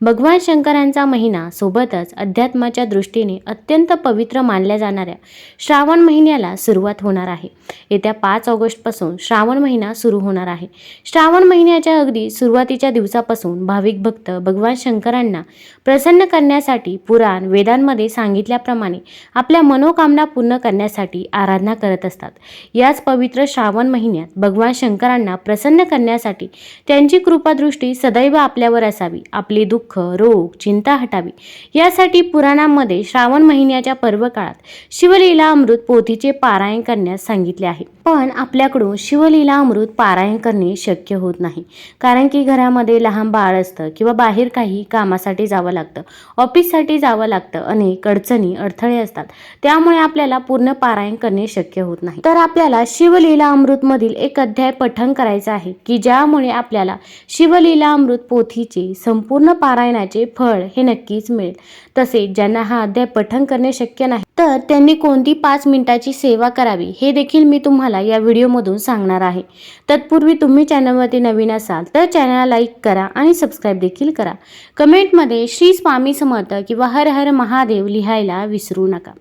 भगवान शंकरांचा महिना सोबतच अध्यात्माच्या दृष्टीने अत्यंत पवित्र मानल्या जाणाऱ्या श्रावण महिन्याला सुरुवात होणार आहे. येत्या पाच ऑगस्टपासून श्रावण महिना सुरू होणार आहे. श्रावण महिन्याच्या अगदी सुरुवातीच्या दिवसापासून भाविक भक्त भगवान शंकरांना प्रसन्न करण्यासाठी पुराण वेदांमध्ये सांगितल्याप्रमाणे आपल्या मनोकामना पूर्ण करण्यासाठी आराधना करत असतात. याच पवित्र श्रावण महिन्यात भगवान शंकरांना प्रसन्न करण्यासाठी त्यांची कृपादृष्टी सदैव आपल्यावर असावी. आपली दुःख रोग चिंता हटावी. यासाठी पुराणांमध्ये श्रावण महिन्याच्या पर्वकाळात शिवलीला अमृत पोथीचे पारायण करण्यास सांगितले आहे. पण आपल्याकडून शिवलीला अमृत पारायण करणे शक्य होत नाही. कारण की घरामध्ये लहान बाळ असतं किंवा बाहेर काही कामासाठी जावं लागतं ऑफिससाठी जावं लागतं अनेक अडचणी अडथळे असतात. त्यामुळे आपल्याला पूर्ण पारायण करणे शक्य होत नाही. तर आपल्याला शिवलीला अमृतमधील एक अध्याय पठण करायचा आहे की ज्यामुळे आपल्याला शिवलीला अमृत पोथीचे संपूर्ण पारायणाचे फळ हे नक्कीच मिळेल. तसेच ज्यांना हा अध्याय पठण करणे शक्य नाही तर त्यांनी कोणती पाच मिनिटाची सेवा करावी हे देखील मी तुम्हाला या व्हिडिओमधून सांगणार आहे. तत्पूर्वी तुम्ही चॅनलवरती नवीन असाल तर चॅनलला लाईक करा आणि सबस्क्राईब देखील करा. कमेंटमध्ये श्री स्वामी समर्थ किंवा हर हर महादेव लिहायला विसरू नका.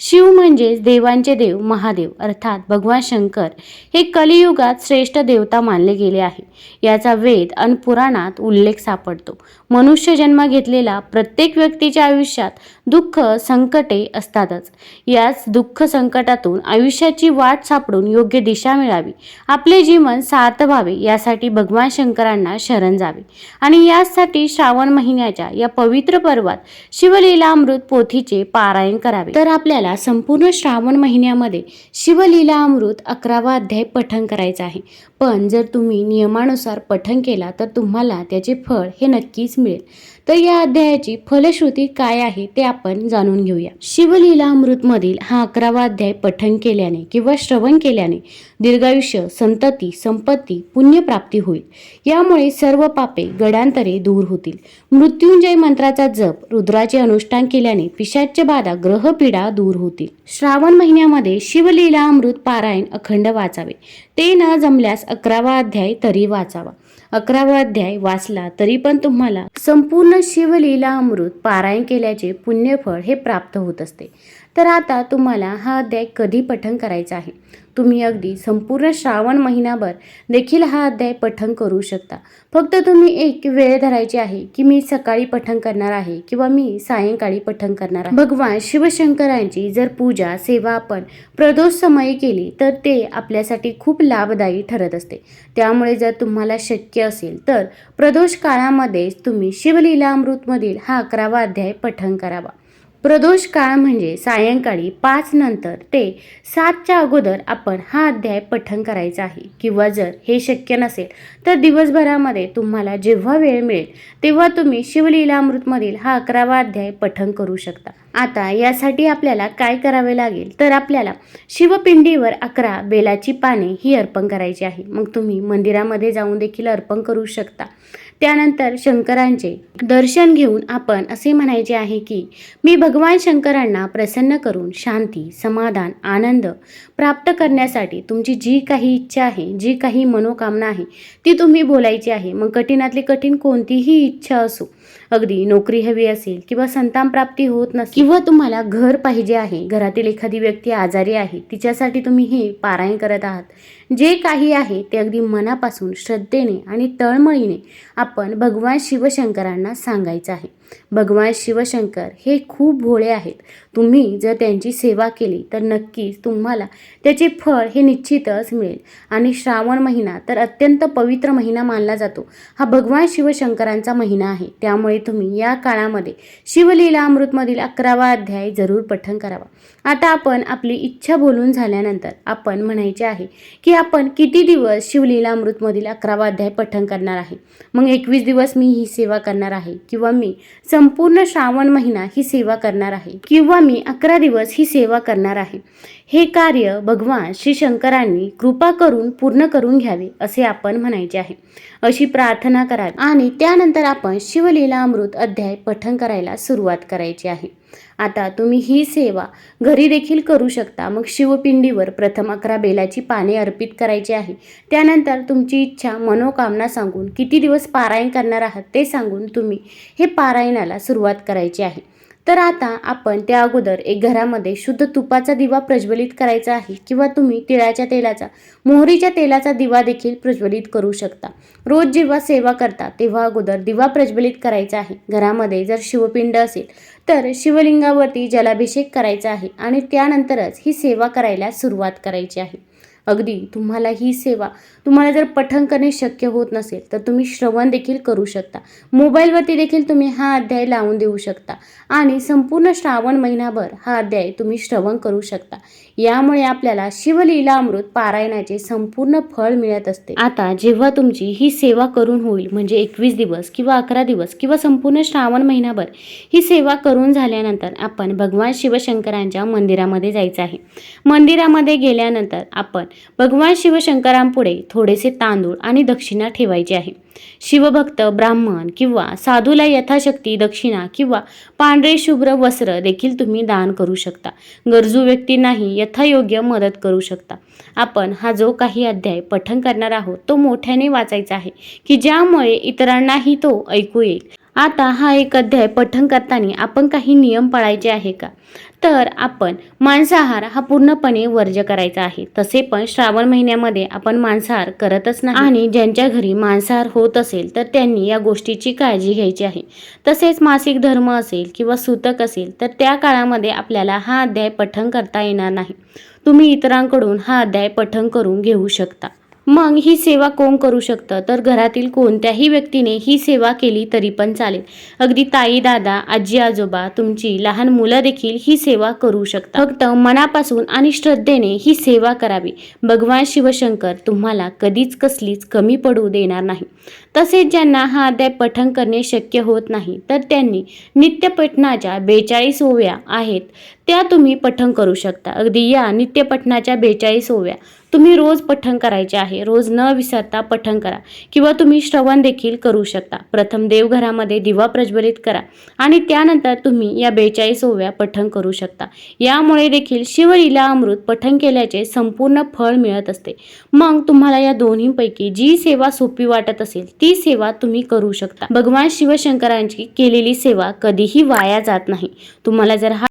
शिव म्हणजेच देवांचे देव महादेव अर्थात भगवान शंकर हे कलियुगात श्रेष्ठ देवता मानले गेले आहे. याचा वेद आणि पुराणात उल्लेख सापडतो. मनुष्य जन्म घेतलेला प्रत्येक व्यक्तीच्या आयुष्यात दुःख संकटे असतातच. याच दुःख संकटातून आयुष्याची वाट सापडून योग्य दिशा मिळावी. आपले जीवन सार्थ व्हावे यासाठी भगवान शंकरांना शरण जावे. आणि यासाठी श्रावण महिन्याच्या या पवित्र पर्वात शिवलीला अमृत पोथीचे पारायण करावे. तर आपल्याला संपूर्ण श्रावण महिन्यामध्ये शिवलीला अमृत अकरावा अध्याय पठण करायचा आहे. पण जर तुम्ही नियमानुसार पठण केला तर तुम्हाला त्याचे फळ हे नक्कीच मिळेल. तर या अध्यायाची फलश्रुती काय आहे ते आपण जाणून घेऊया. शिवलीला अमृतमधील हा अकरावा अध्याय पठण केल्याने किंवा श्रवण केल्याने दीर्घायुष्य संतती संपत्ती पुण्यप्राप्ती होईल. यामुळे सर्व पापे गडांतरे दूर होतील. मृत्युंजय मंत्राचा जप रुद्राचे अनुष्ठान केल्याने पिशाच्य बाधा ग्रहपीडा दूर होतील. श्रावण महिन्यामध्ये शिवलीला अमृत पारायण अखंड वाचावे. ते न जमल्यास अकरावा अध्याय तरी वाचावा. अकरावा अध्याय वाचला तरी पण तुम्हाला संपूर्ण शिवलीला अमृत पारायण केल्याचे पुण्यफळ हे प्राप्त होत असते. तर आता तुम्हाला हा अध्याय कधी पठण करायचा आहे? तुम्ही अगदी संपूर्ण श्रावण महिनाभर देखील हा अध्याय पठण करू शकता. फक्त तुम्ही एक वेळ धरायची आहे की मी सकाळी पठण करणार आहे किंवा मी सायंकाळी पठण करणार आहे. भगवान शिवशंकरांची जर पूजा सेवा आपण प्रदोष समयी केली तर ते आपल्यासाठी खूप लाभदायी ठरत असते. त्यामुळे जर तुम्हाला शक्य असेल तर प्रदोष काळामध्येच तुम्ही शिवलीला अमृतमधील हा अकरावा अध्याय पठण करावा. प्रदोष काळ म्हणजे सायंकाळी पाच नंतर ते सातच्या अगोदर आपण हा अध्याय पठण करायचा आहे. किंवा जर हे शक्य नसेल तर दिवसभरामध्ये तुम्हाला जेव्हा वेळ मिळेल तेव्हा तुम्ही शिवलीलामृतमधील हा अकरावा अध्याय पठण करू शकता. आता यासाठी आपल्याला काय करावे लागेल? तर आपल्याला शिवपिंडीवर अकरा बेलाची पाने ही अर्पण करायची आहे. मग तुम्ही मंदिरामध्ये जाऊन देखील अर्पण करू शकता. त्यानंतर शंकरांचे दर्शन घेऊन आपण असे म्हणायचे आहे की मी भगवान शंकरांना प्रसन्न करून शांती समाधान आनंद प्राप्त करण्यासाठी तुमची जी काही इच्छा आहे जी काही मनोकामना आहे ती तुम्ही बोलायची आहे. मग कठीणातली कठीण कोणतीही इच्छा असो अगदी नोकरी हवी असेल किंवा संतान प्राप्ती होत नसेल किंवा तुम्हाला घर पाहिजे आहे घरातील एखादी व्यक्ती आजारी आहे तिच्यासाठी तुम्ही हे पारायण करत आहात. जे काही आहे ते अगदी मनापासून श्रद्धेने आणि तळमळीने आपण भगवान शिवशंकरांना सांगायचं आहे. भगवान शिवशंकर हे खूप भोळे आहेत. तुम्ही जर त्यांची सेवा केली तर नक्कीच तुम्हाला त्याचे फळ हे निश्चितच मिळेल. आणि श्रावण महिना तर अत्यंत पवित्र महिना मानला जातो. हा भगवान शिवशंकरांचा महिना आहे. त्यामुळे तुम्ही या काळामध्ये शिवलीला अमृतमधील अकरावा अध्याय जरूर पठण करावा. आता आपण आपली इच्छा बोलून झाल्यानंतर आपण म्हणायचे आहे की आपण किती दिवस शिवलीला अमृतमधील अकरावा अध्याय पठण करणार आहे? मग एकवीस दिवस मी ही सेवा करणार आहे किंवा मी संपूर्ण श्रावण महिना ही सेवा करणार आहे किंवा मी अकरा दिवस ही सेवा करणार आहे. हे कार्य भगवान श्री शंकरांनी कृपा करून पूर्ण करून घ्यावे असे आपण म्हणायचे आहे. अशी प्रार्थना करावी. आणि त्यानंतर आपण शिवलीला अमृत अध्याय पठण करायला सुरुवात करायची आहे. आता तुम्ही ही सेवा घरी देखील करू शकता. मग शिवपिंडीवर प्रथम अकरा बेलाची पाने अर्पित करायची आहे. त्यानंतर तुमची इच्छा मनोकामना सांगून किती दिवस पारायण करणार आहात ते सांगून तुम्ही हे पारायणाला सुरुवात करायची आहे. तर आता आपण त्या अगोदर एक घरामध्ये शुद्ध तुपाचा दिवा प्रज्वलित करायचा आहे किंवा तुम्ही तिळाच्या तेलाचा मोहरीच्या तेलाचा दिवा देखील प्रज्वलित करू शकता. रोज जेव्हा सेवा करता तेव्हा अगोदर दिवा प्रज्वलित करायचा आहे. घरामध्ये जर शिवपिंड असेल तर शिवलिंगावरती जलाभिषेक करायचा आहे आणि त्यानंतरच ही सेवा करायला सुरुवात करायची आहे. अगदी तुम्हाला ही सेवा तुम्हाला जर पठन करणे शक्य होत नसेल तर तुम्ही श्रवण देखील करू शकता. मोबाईलवरती देखील तुम्ही हा अध्याय लावून देऊ शकता. आणि संपूर्ण श्रावण महिनाभर हा अध्याय तुम्ही श्रवण करू शकता. यामुळे आपल्याला शिवलीला अमृत पारायणाचे संपूर्ण फळ मिळत असते. आता जेव्हा तुमची ही सेवा करून होईल म्हणजे एकवीस दिवस किंवा अकरा दिवस किंवा संपूर्ण श्रावण महिनाभर ही सेवा करून झाल्यानंतर आपण भगवान शिवशंकरांच्या मंदिरामध्ये जायचं आहे. मंदिरामध्ये गेल्यानंतर आपण भगवान शिवशंकरांपुढे थोडेसे तांदूळ आणि दक्षिणा ठेवायची आहे. शिवभक्त ब्राह्मण किंवा साधूला यथाशक्ती दक्षिणा किंवा पांढरे शुभ्र वस्त्र देखील तुम्ही दान करू शकता. गरजू व्यक्तींनाही यथायोग्य मदत करू शकता. आपण हा जो काही अध्याय पठण करणार आहोत तो मोठ्याने वाचायचा आहे की ज्यामुळे इतरांनाही तो ऐकू येईल. आता हा एक अध्याय पठण करताना आपण काही नियम पाळायचे आहे का? तर आपण मांसाहार हा पूर्णपणे वर्ज्य करायचा आहे. तसे पण श्रावण महिन्यामध्ये आपण मांसाहार करतच नाही. आणि ज्यांच्या घरी मांसाहार होत असेल तर त्यांनी या गोष्टीची काळजी घ्यायची आहे. तसेच मासिक धर्म असेल किंवा सूतक असेल तर त्या काळामध्ये आपल्याला हा अध्याय पठण करता येणार नाही. तुम्ही इतरांकडून हा अध्याय पठण करून घेऊ शकता. मग ही सेवा कोण करू शकतं? तर घरातील कोणत्याही व्यक्तीने ही सेवा केली तरी पण चालेल. अगदी ताई दादा आजी आजोबा तुमची लहान मुलं देखील ही सेवा करू शकतात. फक्त मनापासून आणि श्रद्धेने ही सेवा करावी. भगवान शिवशंकर तुम्हाला कधीच कसलीच कमी पडू देणार नाही. तसेच ज्यांना हा अध्याय पठण करणे शक्य होत नाही तर त्यांनी नित्यपठणाच्या बेचाळीस ओव्या आहेत त्या तुम्ही पठण करू शकता. अगदी या नित्यपठणाच्या बेचाळीस ओव्या. तुम्ही रोज पठण करायचे आहे. रोज न विसरता पठण करा किंवा तुम्ही श्रवण देखील करू शकता. प्रथम देवघरामध्ये दिवा प्रज्वलित करा आणि त्यानंतर तुम्ही या बेचाळीस ओव्या पठण करू शकता. यामुळे देखील शिवलीला अमृत पठण केल्याचे संपूर्ण फळ मिळत असते. मग तुम्हाला या दोन्हीपैकी जी सेवा सोपी वाटत असेल ती सेवा तुम्ही करू शकता. भगवान शिवशंकरांची केलेली सेवा कधीही वाया जात नाही. तुम्हाला जर हा